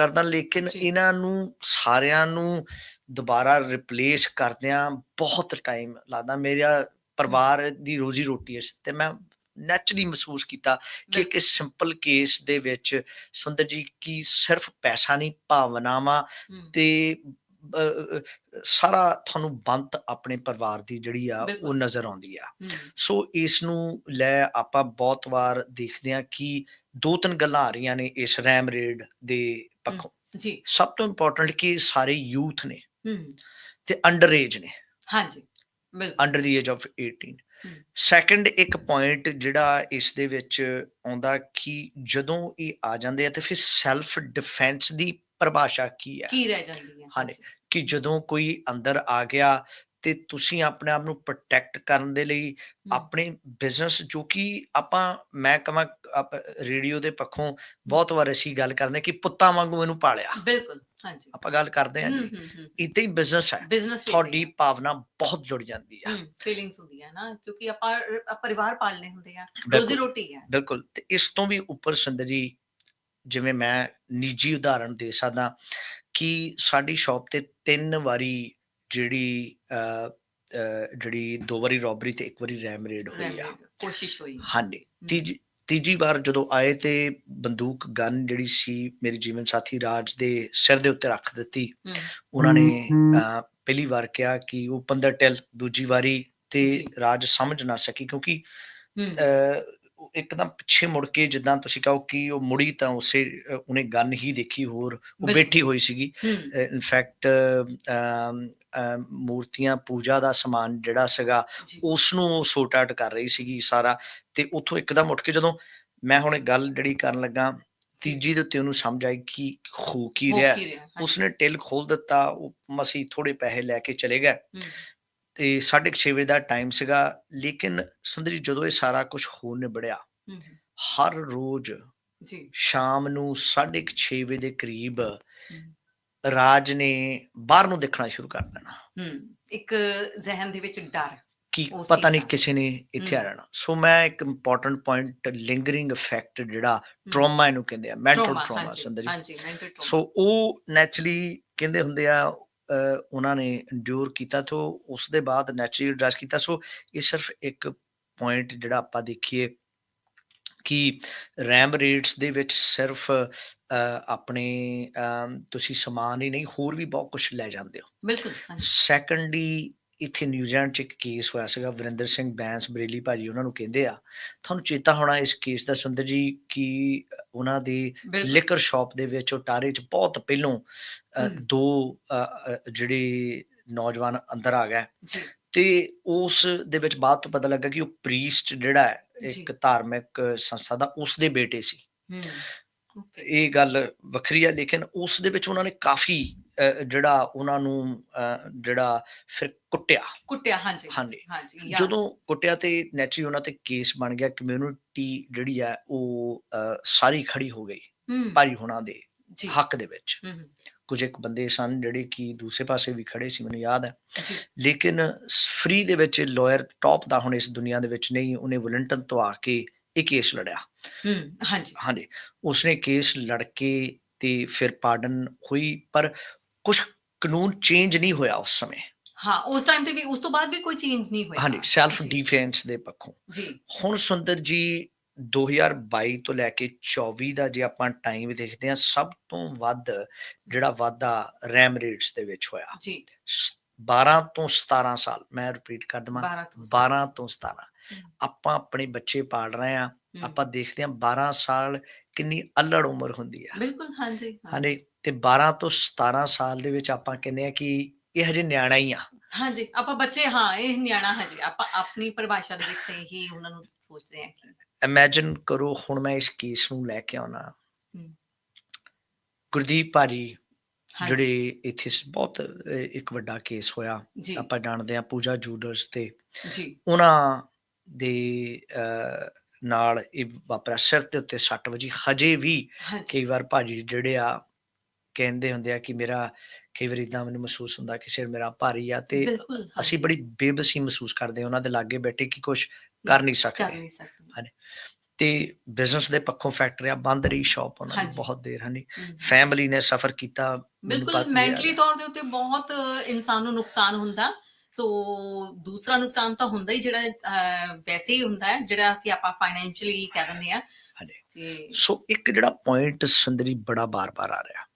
ਕਰਦਾ ਲੇਕਿਨ। ਇਹਨਾਂ ਨੂੰ ਸਾਰਿਆਂ ਨੂੰ ਦੁਬਾਰਾ ਰਿਪਲੇਸ ਕਰਦਿਆਂ ਬਹੁਤ ਟਾਈਮ ਲੱਗਦਾ। ਮੇਰਾ ਪਰਿਵਾਰ ਦੀ ਰੋਜ਼ੀ ਰੋਟੀ ਇਸ ਤੇ ਮੈਂ ਨੈਚੁਰਲੀ ਮਹਿਸੂਸ ਕੀਤਾ ਕਿ ਇੱਕ ਸਿੰਪਲ ਕੇਸ ਦੇ ਵਿੱਚ ਸੁੰਦਰ ਜੀ ਕੀ ਸਿਰਫ ਪੈਸਾ ਨਹੀਂ ਭਾਵਨਾਵਾਂ ਤੇ ਸਾਰਾ ਤੁਹਾਨੂੰ ਬੰਤ ਆਪਣੇ ਪਰਿਵਾਰ ਦੀ ਜਿਹੜੀ ਆ ਉਹ। ਨਜ਼ਰ ਆਉਂਦੀ ਆ। ਸੋ ਇਸ ਨੂੰ ਲੈ ਆਪਾਂ ਬਹੁਤ ਵਾਰ ਦੇਖਦੇ ਹਾਂ ਕਿ ਦੋ ਤਿੰਨ ਗੱਲਾਂ ਆ ਰਹੀਆਂ ਨੇ ਇਸ ਰੈਮ ਰੇਡ ਦੇ ਪੱਖੋਂ। ਜੀ। ਸਭ ਤੋਂ ਇੰਪੋਰਟੈਂਟ ਕਿ ਸਾਰੇ ਯੂਥ ਨੇ ਤੇ ਅੰਡਰ ਏਜ ਨੇ। ਹਾਂਜੀ ਬਿਲਕੁਲ। Under the age of 18 hmm. Second ਇੱਕ ਪੁਆਇੰਟ ਜਿਹੜਾ ਇਸ ਦੇ ਵਿੱਚ ਆਉਂਦਾ ਕਿ ਜਦੋਂ ਇਹ ਆ ਜਾਂਦੇ ਆ ਤੇ ਫਿਰ ਸੈਲਫ ਡਿਫੈਂਸ ਦੀ ਪਰਿਭਾਸ਼ਾ ਕੀ ਹੈ ਕੀ ਰਹਿ ਜਾਂਦੀ ਹੈ ਹਾਂਜੀ। ਕਿ ਜਦੋਂ ਕੋਈ ਅੰਦਰ ਆ ਗਿਆ ਤੇ ਤੁਸੀਂ ਆਪਣੇ ਆਪ ਨੂੰ ਪ੍ਰੋਟੈਕਟ ਕਰਨ ਦੇ ਲਈ ਆਪਣੇ ਬਿਜ਼ਨਸ ਜੋ ਕਿ ਆਪਾਂ ਮੈਂ ਕਹਾਂ ਰੇਡੀਓ ਦੇ ਪੱਖੋਂ ਬਹੁਤ ਵਾਰ ਅਸੀਂ ਗੱਲ ਕਰਦੇ ਕਿ ਪੁੱਤਾਂ ਵਾਂਗੂ ਇਹਨੂੰ ਪਾਲਿਆ। ਬਿਲਕੁਲ ਹਾਂਜੀ। ਆਪਾਂ ਗੱਲ ਕਰਦੇ ਹਾਂ ਜੀ। ਇਦਾਂ ਹੀ ਬਿਜ਼ਨਸ ਹੈ। ਤੁਹਾਡੀ ਭਾਵਨਾ ਬਹੁਤ ਜੁੜ ਜਾਂਦੀ ਹੈ ਫੀਲਿੰਗਸ ਹੁੰਦੀਆਂ ਨਾ ਕਿਉਂਕਿ ਆਪਾਂ ਪਰਿਵਾਰ ਪਾਲਨੇ ਹੁੰਦੇ ਆ। ਰੋਜ਼ੀ ਰੋਟੀ ਹੈ। ਬਿਲਕੁਲ। ਤੇ ਇਸ ਤੋਂ ਵੀ ਉੱਪਰ ਸੁੰਦਰ ਜਿਵੇਂ ਮੈਂ ਨਿੱਜੀ ਉਦਾਹਰਣ ਦੇ ਸਕਦਾ ਕਿ ਸਾਡੀ ਸ਼ਾਪ ਤੇ ਤਿੰਨ ਵਾਰੀ ਜਿਹੜੀ ਜਿਹੜੀ ਦੋ ਵਾਰੀ ਰੋਬਰੀ ਤੇ ਇੱਕ ਵਾਰੀ ਰੈਮ ਰੇਡ ਹੋਈ ਆ। ਕੋਸ਼ਿਸ਼ ਹੋਈ। ਹਾਂਜੀ। ਤੀਜੀ ਤੀਜੀ ਵਾਰ ਜਦੋਂ ਆਏ ਤੇ ਬੰਦੂਕ ਗਨ ਜਿਹੜੀ ਸੀ ਮੇਰੇ ਜੀਵਨ ਸਾਥੀ ਰਾਜ ਦੇ ਸਿਰ ਦੇ ਉੱਤੇ ਰੱਖ ਦਿੱਤੀ ਉਹਨਾਂ ਨੇ ਅਹ, ਪਹਿਲੀ ਵਾਰ ਕਿਹਾ ਕਿ ਉਹ 15 ਟਿਲ ਦੂਜੀ ਵਾਰੀ ਤੇ। ਰਾਜ ਸਮਝ ਨਾ ਸਕੀ ਕਿਉਂਕਿ ਇੱਕਦਮ ਪਿੱਛੇ ਮੁੜ ਕੇ ਜਿੱਦਾਂ ਤੁਸੀਂ ਕਹੋ ਕਿ ਉਹ ਮੁੜੀ ਤਾਂ ਉਸੇ ਉਹਨੇ ਗਨ ਹੀ ਦੇਖੀ ਹੋਰ ਉਹ। ਬੈਠੀ ਹੋਈ ਸੀਗੀ। ਇਨਫੈਕਟ ਮੂਰਤੀਆਂ ਪੂਜਾ ਦਾ ਸਮਾਨ ਜਿਹੜਾ ਸੀਗਾ ਉਸ ਨੂੰ ਉਹ ਸੋਰਟ ਆਊਟ ਕਰ ਰਹੀ ਸੀਗੀ ਸਾਰਾ ਤੇ ਉੱਥੋਂ ਇੱਕਦਮ ਉੱਠ ਕੇ ਜਦੋਂ ਮੈਂ ਹੁਣ ਇਹ ਗੱਲ ਜਿਹੜੀ ਕਰਨ ਲੱਗਾ ਤੀਜੀ ਦੇ ਉੱਤੇ ਉਹਨੂੰ ਸਮਝ ਆਈ ਕਿ ਹੋ ਕੀ ਰਿਹਾ। ਉਸਨੇ ਟਿਲ ਖੋਲ ਦਿੱਤਾ ਉਹ ਮਸੀ ਥੋੜੇ ਪੈਸੇ ਲੈ ਕੇ ਚਲੇ ਹਮ, ਤੇ 6:30 ਵਜੇ ਦਾ ਟਾਈਮ ਸੀਗਾ ਲੇਕਿਨ ਸੁੰਦਰੀ ਜਦੋਂ ਇਹ ਸਾਰਾ ਕੁਝ ਹੋ ਨਿਬੜਿਆ ਹਰ ਰੋਜ਼ ਜੀ। ਸ਼ਾਮ ਨੂੰ 6:30 ਵਜੇ ਦੇ ਕਰੀਬ ਰਾਜ ਨੇ ਬਾਹਰ ਨੂੰ ਦੇਖਣਾ ਸ਼ੁਰੂ ਕਰ ਦੇਣਾ। ਹਮ, ਇੱਕ ਜ਼ਿਹਨ ਦੇ ਵਿੱਚ ਡਰ ਕਿ ਪਤਾ ਨਹੀਂ। ਕਿਸੇ ਨੇ ਇੱਥੇ ਆ। ਰਹਿਣਾ ਸੋ ਮੈਂ ਇੱਕ ਇੰਪੋਰਟੈਂਟ ਪੁਆਇੰਟ ਲਿੰਗਰਿੰਗ ਇਫੈਕਟ ਜਿਹੜਾ ਟਰਾਮਾ ਇਹਨੂੰ ਕਹਿੰਦੇ ਆ ਮੈਂਟਲ ਟਰਾਮਾ ਸੁੰਦਰੀ। ਹਾਂਜੀ ਮੈਂਟਲ ਟਰਾਮਾ ਸੋ ਉਹ ਨੈਚੁਰਲੀ ਕਹਿੰਦੇ ਹੁੰਦੇ ਆ ਉਹਨਾਂ ਨੇ ਇੰਡਿਊਰ ਕੀਤਾ ਤੇ ਉਸ ਦੇ ਬਾਅਦ ਨੈਚੁਰਲੀ ਐਡਰੈਸ ਕੀਤਾ। ਸੋ ਇਹ ਸਿਰਫ ਇੱਕ ਪੁਆਇੰਟ ਜਿਹੜਾ ਆਪਾਂ ਦੇਖੀਏ ਕਿ ਰੈਮ ਰੇਟਸ ਦੇ ਵਿੱਚ ਸਿਰਫ ਆਪਣੇ ਤੁਸੀਂ ਸਮਾਨ ਹੀ ਨਹੀਂ ਹੋਰ ਵੀ ਬਹੁਤ ਕੁਝ ਲੈ ਜਾਂਦੇ ਹੋ। ਬਿਲਕੁਲ ਸੈਕੰਡਲੀ ਇੱਥੇ ਨਿਊਜ਼ੀਲੈਂਡ 'ਚ ਇੱਕ ਕੇਸ ਹੋਇਆ ਸੀਗਾ ਵਰਿੰਦਰ ਸਿੰਘ ਬੈਂਸ ਬਰੇਲੀ ਭਾਜੀ ਉਹਨਾਂ ਨੂੰ ਕਹਿੰਦੇ ਆ ਤੁਹਾਨੂੰ ਚੇਤਾ ਹੋਣਾ ਇਸ ਕੇਸ ਦਾ ਸੁੰਦਰ ਜੀ ਕਿ ਉਹਨਾਂ ਦੇ ਲਿਕਰ ਸ਼ਾਪ ਦੇ ਵਿੱਚ ਟਾਰੇ 'ਚ ਬਹੁਤ ਪਹਿਲੋਂ। ਦੋ ਜਿਹੜੇ ਨੌਜਵਾਨ ਅੰਦਰ ਆ ਗਏ। ਤੇ ਉਸ ਦੇ ਵਿੱਚ ਬਾਅਦ ਤੋਂ ਪਤਾ ਲੱਗਾ ਕਿ ਉਹ ਪ੍ਰੀਸਟ ਜਿਹੜਾ ਹੈ। ਇੱਕ ਧਾਰਮਿਕ ਸੰਸਥਾ ਦਾ ਉਸ ਦੇ ਬੇਟੇ ਸੀ। ਇਹ ਗੱਲ ਵੱਖਰੀ ਹੈ ਲੇਕਿਨ ਉਸ ਦੇ ਵਿੱਚ ਉਹਨਾਂ ਨੇ ਕਾਫੀ ਜਿਹੜਾ ਉਹਨਾਂ ਨੂੰ ਜਿਹੜਾ ਫਿਰ ਕੁੱਟਿਆ। ਕੁੱਟਿਆ ਹਾਂਜੀ ਹਾਂਜੀ। ਜਦੋਂ ਕੁੱਟਿਆ ਤੇ ਨੈਚੁਰਲੀ ਉਹਨਾਂ ਤੇ ਕੇਸ ਬਣ ਗਿਆ ਕਮਿਊਨਿਟੀ ਜਿਹੜੀ ਹੈ ਉਹ ਸਾਰੀ ਖੜੀ ਹੋ ਗਈ। ਭਾਈ ਹੁਣਾਂ ਦੇ ਹੱਕ ਦੇ ਵਿੱਚ। ਕੁਝ ਇੱਕ ਬੰਦੇ ਸਨ ਜਿਹੜੇ ਕਿ ਦੂਸਰੇ ਪਾਸੇ ਵੀ ਖੜੇ ਸੀ ਮੈਨੂੰ ਯਾਦ ਹੈ। ਲੇਕਿਨ ਫ੍ਰੀ ਦੇ ਵਿੱਚ ਲਾਇਰ ਟੌਪ ਦਾ ਹੁਣ ਇਸ ਦੁਨੀਆ ਦੇ ਵਿੱਚ ਨਹੀਂ ਉਹਨੇ ਵਲੰਟਨ ਤੋਂ ਆ ਕੇ ਇਹ ਕੇਸ ਲੜਿਆ। ਹਾਂਜੀ। ਹਾਂਜੀ। ਉਸਨੇ ਕੇਸ ਲੜ ਕੇ ਤੇ ਫਿਰ ਪਾਰਡਨ ਹੋਈ ਪਰ ਕੁਝ ਕਾਨੂੰਨ ਚੇਂਜ ਨਹੀਂ ਹੋਇਆ ਉਸ ਸਮੇਂ। ਹਾਂ ਉਸ ਟਾਈਮ ਤੇ ਵੀ ਉਸ ਤੋਂ ਬਾਅਦ ਵੀ ਕੋਈ ਚੇਂਜ ਨਹੀਂ ਹੋਇਆ। ਹਾਂਜੀ ਸੈਲਫ ਡਿਫੈਂਸ ਦੇ ਪੱਖੋਂ। ਜੀ। ਹੁਣ ਸੁੰਦਰ ਜੀ 2022 ਤੋਂ ਲੈ ਕੇ 24 ਦਾ ਜੇ ਆਪਾਂ ਟਾਈਮ ਦੇਖਦੇ ਹਾਂ ਸਭ ਤੋਂ ਵੱਧ ਜਿਹੜਾ ਵਾਧਾ ਰੈਮ ਰੇਟਸ ਦੇ ਵਿੱਚ ਹੋਇਆ। ਜੀ। ਸ- 12 ਤੋਂ 17 ਸਾਲ ਮੈਂ ਰਿਪੀਟ ਕਰ ਦਵਾਂ। 12 ਤੋਂ 12 ਤੋਂ 17 ਹਮ। ਆਪਾਂ ਆਪਣੇ ਬੱਚੇ ਪਾਲ ਰਹੇ ਆ ਆਪਾਂ ਦੇਖਦੇ ਹਾਂ 12 ਸਾਲ ਕਿੰਨੀ ਅਲੜ ਉਮਰ ਹੁੰਦੀ ਆ। ਬਿਲਕੁਲ ਹਾਂਜੀ। ਹਾਂਜੀ ਤੇ 12 ਤੋਂ 17 ਸਾਲ ਦੇ ਵਿੱਚ ਆਪਾਂ ਕਹਿੰਦੇ ਆ ਕਿ ਇਹ ਹਜੇ ਨਿਆਣਾ ਹੀ ਆ। ਹਾਂਜੀ ਆਪਾਂ ਬੱਚੇ ਹਾਂ ਇਹ ਨਿਆਣਾ ਹਜੇ ਆਪਾਂ ਆਪਣੀ ਪਰਿਭਾਸ਼ਾ ਦੇ ਵਿੱਚ ਤੇ ਹੀ ਉਹਨਾਂ ਨੂੰ ਸੋਚਦੇ ਹਾਂ ਕਿ ਇਮੇਜਿਨ ਕਰੋ ਹੁਣ ਮੈਂ ਇਸ ਕੇਸ ਨੂੰ ਲੈ ਕੇ ਆਉਣਾ। ਗੁਰਦੀਪ ਹਾਂਜੀ, ਜਿਹੜੇ ਇੱਥੇ ਬਹੁਤ ਇੱਕ ਵੱਡਾ ਕੇਸ ਹੋਇਆ। ਆਪਾਂ ਜਾਣਦੇ ਆ ਪੂਜਾ ਜੂਡਰਸ ਤੇ। ਜੀ। ਉਹਨਾਂ ਦੇ ਨਾਲ ਇਹ ਵਾਪਰਿਆ ਸਿਰ ਦੇ ਉੱਤੇ ਸੱਟ ਵਜੀ। ਹਜੇ ਵੀ ਕਈ ਵਾਰ ਭਾਜੀ ਜਿਹੜੇ ਆ ਕਹਿੰਦੇ ਹੁੰਦੇ ਆ ਕਿ ਮੇਰਾ ਕਈ ਵਾਰ ਇਦਾਂ ਮੈਨੂੰ ਮਹਿਸੂਸ ਹੁੰਦਾ ਕਿ ਸਿਰ ਮੇਰਾ ਭਾਰੀ ਆ ਤੇ ਬਿਲਕੁਲ ਅਸੀਂ ਬੜੀ ਬੇਬਸੀ ਮਹਿਸੂਸ ਕਰਦੇ ਉਹਨਾਂ ਦੇ ਲਾਗੇ ਬੈਠੇ ਕਿ ਕੁਝ ਕਰ ਨਹੀਂ ਕਰ ਸਕਦੇ ਨਹੀਂ ਸਕਦੇ ਤੇ ਬਿਜ਼ਨਸ ਦੇ ਪੱਖੋਂ ਫੈਕਟਰੀਆਂ ਬੰਦ ਰਹੀ ਸ਼ਾਪ ਉਹਨਾਂ ਦੀ। ਬਹੁਤ ਦੇਰ ਹਨੀ। ਫੈਮਿਲੀ ਨੇ ਸਫਰ ਕੀਤਾ ਬਿਲਕੁਲ। ਮੈਂਟਲੀ ਤੌਰ ਦੇ ਉੱਤੇ ਬਹੁਤ ਇਨਸਾਨ ਨੂੰ ਨੁਕਸਾਨ ਹੁੰਦਾ ਸੋ ਦੂਸਰਾ ਨੁਕਸਾਨ ਤਾਂ ਹੁੰਦਾ ਹੀ ਜਿਹੜਾ ਵੈਸੇ ਹੀ ਹੁੰਦਾ ਹੈ ਜਿਹੜਾ ਕਿ ਆਪਾਂ ਫਾਈਨੈਂਸ਼ੀਅਲੀ ਕਹਿ ਦਿੰਦੇ ਆ ਹਾਂਜੀ। ਸੋ ਇੱਕ ਜਿਹੜਾ ਪੁਆਇੰਟ ਸੁੰਦਰੀ ਬੜਾ ਬਾਰ-ਬਾਰ ਆ ਰਿਹਾ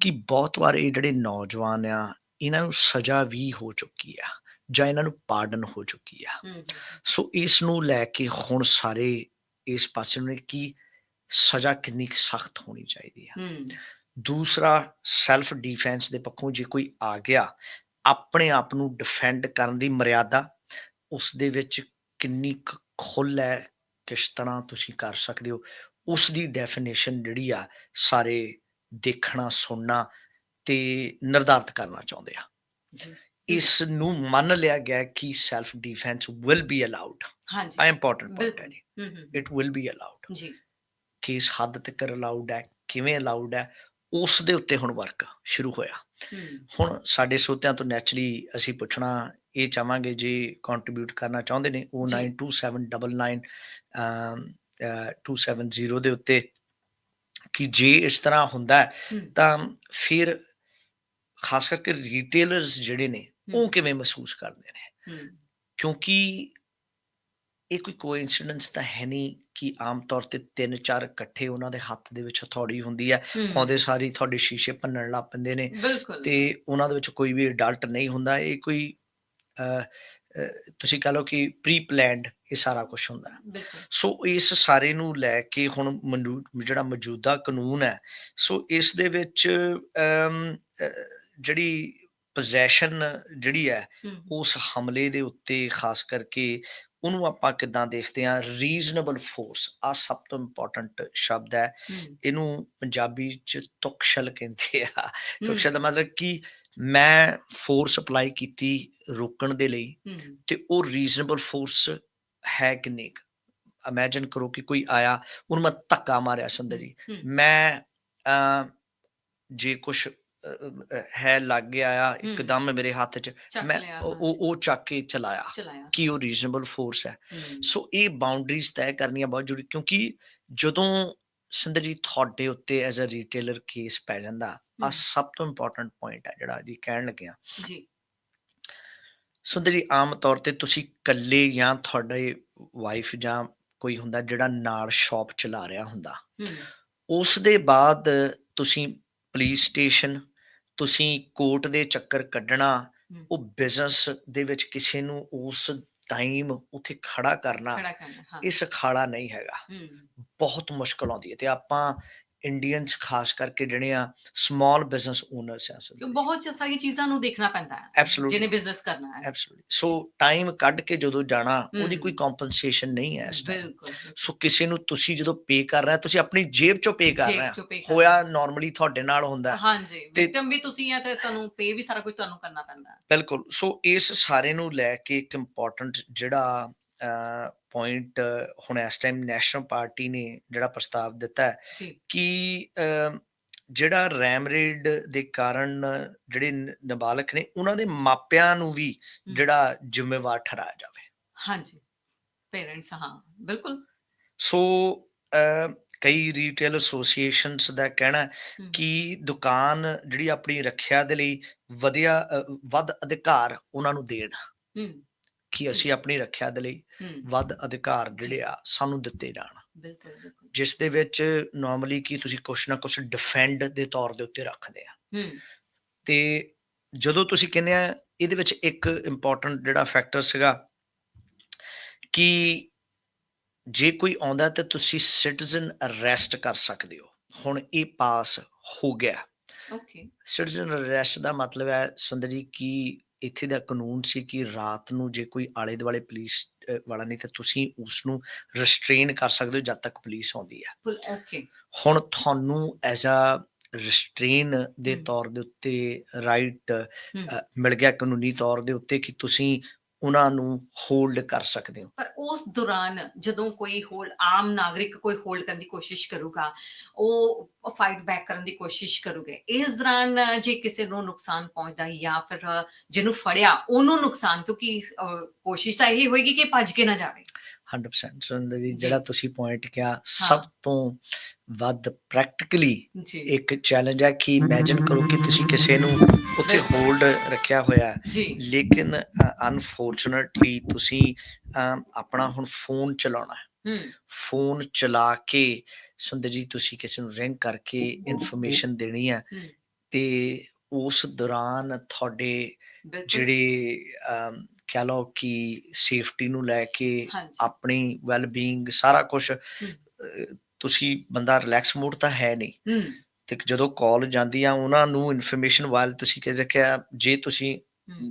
ਕਿ ਬਹੁਤ ਵਾਰ ਇਹ ਜਿਹੜੇ ਨੌਜਵਾਨ ਆ ਇਹਨਾਂ ਨੂੰ ਸਜ਼ਾ ਵੀ ਹੋ ਚੁੱਕੀ ਆ ਜਾਂ ਇਹਨਾਂ ਨੂੰ ਪਾਰਡਨ ਹੋ ਚੁੱਕੀ ਆ। ਸੋ ਇਸ ਨੂੰ ਲੈ ਕੇ ਹੁਣ ਸਾਰੇ ਇਸ ਪਾਸੇ ਨੂੰ ਕਿ ਸਜ਼ਾ ਕਿੰਨੀ ਸਖਤ ਹੋਣੀ ਚਾਹੀਦੀ ਆ। ਦੂਸਰਾ ਸੈਲਫ ਡਿਫੈਂਸ ਦੇ ਪੱਖੋਂ ਜੇ ਕੋਈ ਆ ਗਿਆ ਆਪਣੇ ਆਪ ਨੂੰ ਡਿਫੈਂਡ ਕਰਨ ਦੀ ਮਰਿਆਦਾ ਉਸ ਦੇ ਵਿੱਚ ਕਿੰਨੀ ਕੁ ਖੁੱਲ੍ਹ ਹੈ ਕਿਸ ਤਰ੍ਹਾਂ ਤੁਸੀਂ ਕਰ ਸਕਦੇ ਹੋ ਉਸ ਦੀ ਡੈਫੀਨੇਸ਼ਨ ਜਿਹੜੀ ਆ ਸਾਰੇ ਦੇਖਣਾ ਸੁਣਨਾ ਤੇ ਨਿਰਧਾਰਤ ਕਰਨਾ ਚਾਹੁੰਦੇ ਆ। ਜੀ। ਇਸ ਨੂੰ ਮੰਨ ਲਿਆ ਗਿਆ ਕਿ self defence will be allowed ਹਾਂਜੀ ਆ ਇੰਪੋਰਟੈਂਟ ਪੁਆਇੰਟ ਹੈ hmm, it will be allowed ਜੀ। ਕਿਸ ਹੱਦ ਤੱਕ ਅਲਾਉਡ ਹੈ ਕਿਵੇਂ ਅਲਾਉਡ ਹੈ ਉਸ ਦੇ ਉੱਤੇ ਹੁਣ ਵਰਕ ਸ਼ੁਰੂ ਹੋਇਆ। ਹੁਣ ਸਾਡੇ ਸਰੋਤਿਆਂ ਤੋਂ ਨੈਚੁਰਲੀ ਅਸੀਂ ਪੁੱਛਣਾ ਇਹ ਚਾਹਾਂਗੇ ਜੇ ਕੰਟਰੀਬਿਊਟ ਕਰਨਾ ਚਾਹੁੰਦੇ ਨੇ ਉਹ ਜੀ। 927999 ਅਮ, ਅਹ, 270 ਦੇ ਉੱਤੇ ਕਿ ਜੇ ਇਸ ਤਰ੍ਹਾਂ ਹੁੰਦਾ ਤਾਂ ਫਿਰ ਖਾਸ ਕਰਕੇ ਰੀਟੇਲਰਸ ਜਿਹੜੇ ਨੇ ਉਹ ਕਿਵੇਂ ਮਹਿਸੂਸ ਕਰਦੇ ਨੇ? ਕਿਉਂਕਿ ਇਹ ਕੋਈ ਕੋਇਨਸੀਡੈਂਸ ਤਾਂ ਹੈ ਨਹੀਂ ਕਿ ਆਮ ਤੌਰ ਤੇ ਤਿੰਨ ਚਾਰ ਇਕੱਠੇ ਉਹਨਾਂ ਦੇ ਹੱਥ ਦੇ ਵਿੱਚ ਹਥੌੜੀ ਹੁੰਦੀ ਹੈ ਆਉਂਦੇ ਸਾਰੀ ਤੁਹਾਡੇ ਸ਼ੀਸ਼ੇ ਭੰਨਣ ਲੱਗ ਪੈਂਦੇ ਨੇ ਤੇ ਉਹਨਾਂ ਦੇ ਵਿੱਚ ਕੋਈ ਵੀ ਅਡਲਟ ਨਹੀਂ ਹੁੰਦਾ ਇਹ ਕੋਈ ਤੁਸੀਂ ਕਹ ਲਓ ਕਿ ਪ੍ਰੀ ਪਲਾਨਡ ਇਹ ਸਾਰਾ ਕੁਝ ਹੁੰਦਾ ਸੋ ਇਸ ਸਾਰੇ ਨੂੰ ਲੈ ਕੇ ਹੁਣ ਜਿਹੜਾ ਮੌਜੂਦਾ ਕਾਨੂੰਨ ਹੈ ਸੋ ਇਸ ਦੇ ਵਿੱਚ ਜਿਹੜੀ ਪੋਜੈਸ਼ਨ ਜਿਹੜੀ ਹੈ। ਉਸ ਹਮਲੇ ਦੇ ਉੱਤੇ ਖਾਸ ਕਰਕੇ ਉਹਨੂੰ ਆਪਾਂ ਕਿੱਦਾਂ ਦੇਖਦੇ ਹਾਂ? ਰੀਜ਼ਨੇਬਲ ਫੋਰਸ ਆ ਸਭ ਤੋਂ ਇੰਪੋਰਟੈਂਟ ਸ਼ਬਦ ਹੈ। ਇਹਨੂੰ ਪੰਜਾਬੀ ਚ ਤੁਕਸ਼ਲ ਕਹਿੰਦੇ ਆ। ਤੁਕਸ਼ਲ ਦਾ ਮਤਲਬ ਕਿ ਮੈਂ ਫੋਰਸ ਅਪਲਾਈ ਕੀਤੀ ਰੋਕਣ ਦੇ ਲਈ ਤੇ ਉਹ ਰੀਜ਼ਨੇਬਲ ਫੋਰਸ ਹੈ ਕਿੰਨੀ ਇਮੇਜਿਨ ਕਰੋ ਕਿ ਕੋਈ ਆਇਆ ਉਹਨੂੰ ਮੈਂ ਧੱਕਾ ਮਾਰਿਆ ਸੁੰਦਰ। ਜੀ ਮੈਂ ਜੇ ਕੁਝ ਹੈ ਲੱਗ ਗਿਆ ਆ ਇੱਕਦਮ ਮੇਰੇ ਹੱਥ 'ਚ। ਮੈਂ ਉਹ ਉਹ- ਚੱਕ ਕੇ ਚਲਾਇਆ ਕਿ ਉਹ ਰੀਜ਼ਨੇਬਲ ਫੋਰਸ ਹੈ। ਸੋ ਇਹ ਬਾਉਂਡਰੀਜ਼ ਤੈਅ ਕਰਨੀਆਂ ਬਹੁਤ ਜ਼ਰੂਰੀ ਕਿਉਂਕਿ ਜਦੋਂ ਸਿੰਦਰ ਜੀ ਤੁਹਾਡੇ ਉੱਤੇ ਐਜ਼ ਅ ਰੀਟੇਲਰ ਕੇਸ ਪੈ ਜਾਂਦਾ ਆ। ਸਭ ਤੋਂ ਇੰਪੋਰਟੈਂਟ ਪੁਆਇੰਟ ਹੈ ਜਿਹੜਾ ਜੀ ਕਹਿਣ ਲੱਗਿਆ ਜੀ। ਸੁੰਦਰ ਜੀ ਆਮ ਤੌਰ ਤੇ ਤੁਸੀਂ ਇਕੱਲੇ ਜਾਂ ਤੁਹਾਡੇ ਵਾਈਫ ਜਾਂ ਕੋਈ ਹੁੰਦਾ ਜਿਹੜਾ ਨਾਲ ਸ਼ਾਪ ਚਲਾ ਰਿਹਾ ਹੁੰਦਾ। ਉਸ ਦੇ ਬਾਅਦ ਤੁਸੀਂ ਪੁਲਿਸ ਸਟੇਸ਼ਨ ਤੁਸੀਂ ਕੋਰਟ ਦੇ ਚੱਕਰ ਕੱਢਣਾ ਉਹ ਬਿਜ਼ਨਸ ਦੇ ਵਿੱਚ ਕਿਸੇ ਨੂੰ ਉਸ ਟਾਈਮ ਉੱਥੇ ਖੜਾ ਕਰਨਾ ਖੜਾ ਕਰਨਾ ਹਾਂ। ਇਹ ਸਖਾਲਾ ਨਹੀਂ ਹੈਗਾ। ਬਹੁਤ ਮੁਸ਼ਕਲ ਆਉਂਦੀ ਹੈ ਤੇ ਆਪਾਂ ਇੰਡੀਅਨਸ ਖਾਸ ਕਰਕੇ ਜਿਹੜੇ ਆ ਸਮਾਲ ਬਿਜ਼ਨਸ ਓਨਰਸ ਆ ਕਿਉਂ ਬਹੁਤ ਸਾਰੀਆਂ ਚੀਜ਼ਾਂ ਨੂੰ ਦੇਖਣਾ ਪੈਂਦਾ ਹੈ। ਜਿਹਨੇ ਬਿਜ਼ਨਸ ਕਰਨਾ ਹੈ। ਐਬਸੋਲੂਟਲੀ ਸੋ ਟਾਈਮ ਕੱਢ ਕੇ ਜਦੋਂ ਜਾਣਾ ਉਹਦੀ। ਕੋਈ ਕੰਪਨਸੇਸ਼ਨ ਨਹੀਂ ਹੈ ਇਸ। ਬਿਲਕੁਲ ਸੋ ਕਿਸੇ ਨੂੰ ਤੁਸੀਂ ਜਦੋਂ ਪੇ ਕਰ ਰਹੇ ਹੋ ਤੁਸੀਂ ਆਪਣੀ ਜੇਬ ਚੋਂ ਪੇ ਕਰ ਰਹੇ ਹੋ। ਹੋਇਆ ਨਾਰਮਲੀ ਤੁਹਾਡੇ ਨਾਲ ਹੁੰਦਾ। ਹਾਂਜੀ। ਵਿਕਟਮ ਵੀ ਤੁਸੀਂ ਆ ਤੇ ਤੁਹਾਨੂੰ ਪੇ ਵੀ ਸਾਰਾ ਕੁਝ ਤੁਹਾਨੂੰ ਕਰਨਾ ਪੈਂਦਾ। ਬਿਲਕੁਲ। ਸੋ ਇਸ ਸਾਰੇ ਨੂੰ ਲੈ ਕੇ ਇੱਕ ਇੰਪੋਰਟੈਂਟ ਜਿਹੜਾ ਪੁਆਇੰਟ ਹੁਣ ਇਸ ਟਾਈਮ ਨੈਸ਼ਨਲ ਪਾਰਟੀ ਨੇ ਜਿਹੜਾ ਪ੍ਰਸਤਾਵ ਦਿੱਤਾ ਹੈ ਕਿ ਜਿਹੜਾ ਰੈਮ ਰੇਡ ਦੇ ਕਾਰਨ ਜਿਹੜੇ ਨ- ਨਾਬਾਲਗ ਨੇ ਉਹਨਾਂ ਦੇ ਮਾਪਿਆਂ ਨੂੰ ਵੀ ਜਿਹੜਾ ਜ਼ਿੰਮੇਵਾਰ ਠਹਿਰਾਇਆ ਜਾਵੇ। ਹਾਂਜੀ। ਪੇਰੈਂਟਸ ਹਾਂ ਬਿਲਕੁਲ। ਸੋ ਕਈ ਰੀਟੇਲ ਐਸੋਸੀਏਸ਼ਨਸ ਦਾ ਕਹਿਣਾ ਕਿ ਦੁਕਾਨ ਜਿਹੜੀ ਆਪਣੀ ਰੱਖਿਆ ਦੇ ਲਈ ਵਧੀਆ ਵੱਧ ਅਧਿਕਾਰ ਉਹਨਾਂ ਨੂੰ ਦੇਣ। ਕਿ। ਅਸੀਂ ਆਪਣੀ ਰੱਖਿਆ ਦੇ ਲਈ ਵੱਧ ਅਧਿਕਾਰ। ਜਿਹੜੇ ਆ ਸਾਨੂੰ ਦਿੱਤੇ ਜਾਣ। ਬਿਲਕੁਲ ਬਿਲਕੁਲ। ਜਿਸ ਦੇ ਵਿੱਚ ਨਾਰਮਲੀ ਕੀ ਤੁਸੀਂ ਕੁਛ ਨਾ ਕੁਛ ਡਿਫੈਂਡ ਦੇ ਤੌਰ ਦੇ ਉੱਤੇ ਰੱਖਦੇ ਆ। ਤੇ ਜਦੋਂ ਤੁਸੀਂ ਕਹਿੰਦੇ ਆ ਇਹਦੇ ਵਿੱਚ ਇੱਕ ਇੰਪੋਰਟੈਂਟ ਜਿਹੜਾ ਫੈਕਟਰ ਸੀਗਾ ਕਿ ਜੇ ਕੋਈ ਆਉਂਦਾ ਤਾਂ ਤੁਸੀਂ ਸਿਟੀਜ਼ਨ ਅਰੈਸਟ ਕਰ ਸਕਦੇ ਹੋ। ਹੁਣ ਇਹ ਪਾਸ ਹੋ ਗਿਆ। ਓਕੇ ਸਿਟੀਜ਼ਨ ਅਰੈਸਟ ਦਾ ਮਤਲਬ ਹੈ ਸੁੰਦਰ ਜੀ ਕਿ ਇੱਥੇ ਦਾ ਕਾਨੂੰਨ ਸੀ ਕਿ ਰਾਤ ਨੂੰ ਜੇ ਕੋਈ ਆਲੇ ਦੁਆਲੇ ਪੁਲਿਸ ਵਾਲਾ ਨਹੀਂ ਤਾਂ ਤੁਸੀਂ ਉਸ ਨੂੰ ਰਿਸਟ੍ਰੇਨ ਕਰ ਸਕਦੇ ਹੋ ਜਦ ਤੱਕ ਪੁਲਿਸ ਆਉਂਦੀ ਹੈ ਓਕੇ ਹੁਣ ਤੁਹਾਨੂੰ ਐਜ਼ ਅ ਰਿਸਟ੍ਰੇਨ ਦੇ। ਤੌਰ ਦੇ ਉੱਤੇ ਰਾਈਟ ਮਿਲ ਗਿਆ ਕਾਨੂੰਨੀ ਤੌਰ ਦੇ ਉੱਤੇ ਕਿ ਤੁਸੀਂ ਉਹਨਾਂ ਨੂੰ ਹੋਲਡ ਕਰ ਸਕਦੇ ਹੋ। ਪਰ ਉਸ ਦੌਰਾਨ ਜਦੋਂ ਕੋਈ ਹੋਲ ਆਮ ਨਾਗਰਿਕ ਕੋਈ ਹੋਲਡ ਕਰਨ ਦੀ ਕੋਸ਼ਿਸ਼ ਕਰੂਗਾ ਉਹ ਫਾਈਟ ਬੈਕ ਕਰਨ ਦੀ ਕੋਸ਼ਿਸ਼ ਕਰੂਗੇ ਇਸ ਦੌਰਾਨ ਜੇ ਕਿਸੇ ਨੂੰ ਨੁਕਸਾਨ ਪਹੁੰਚਦਾ ਜਾਂ ਫਿਰ ਜਿਹਨੂੰ ਫੜਿਆ ਉਹਨੂੰ ਨੁਕਸਾਨ ਕਿਉਂਕਿ ਕੋਸ਼ਿਸ਼ ਤਾਂ ਇਹ ਹੋਏਗੀ ਕਿ ਭੱਜ ਕੇ ਨਾ ਜਾਵੇ। 100% ਸੁਰਿੰਦਰ ਜੀ। ਜਿਹੜਾ ਤੁਸੀਂ ਪੁਆਇੰਟ ਕਿਹਾ ਸਭ ਤੋਂ ਵੱਧ ਪ੍ਰੈਕਟੀਕਲੀ ਇੱਕ ਚੈਲੰਜ ਹੈ ਕਿ ਇਮੇਜਿਨ ਕਰੋ ਕਿ ਤੁਸੀਂ ਕਿਸੇ ਨੂੰ ਉੱਥੇ ਹੋਲਡ ਰੱਖਿਆ ਹੋਇਆ ਲੇਕਿਨ ਅਨਫੋਰਚੂਨਟਲੀ ਤੁਸੀਂ ਆਪਣਾ ਹੁਣ ਫੋਨ ਚਲਾਉਣਾ ਹੈ। ਫੋਨ ਚਲਾ ਕੇ ਸੁੰਦਰ ਜੀ ਤੁਸੀਂ ਕਿਸੇ ਨੂੰ ਰਿੰਗ ਕਰਕੇ ਇਨਫੋਰਮੇਸ਼ਨ ਦੇਣੀ ਹੈ। ਤੇ ਉਸ ਦੌਰਾਨ ਤੁਹਾਡੇ ਜਿਹੜੇ ਕਹਿ ਲਓ ਕਿ ਸੇਫਟੀ ਨੂੰ ਲੈ ਕੇ ਆਪਣੀ ਵੈਲ ਬੀਇੰਗ ਸਾਰਾ ਕੁਝ ਤੁਸੀਂ ਬੰਦਾ ਰਿਲੈਕਸ ਮੂਡ ਤਾਂ ਹੈ ਨਹੀਂ। ਤੇ ਜਦੋਂ ਕਾਲ ਜਾਂਦੀ ਆ ਉਹਨਾਂ ਨੂੰ ਇਨਫੋਰਮੇਸ਼ਨ ਵਾਲ ਤੁਸੀਂ ਕਿ ਰੱਖਿਆ ਜੇ ਤੁਸੀਂ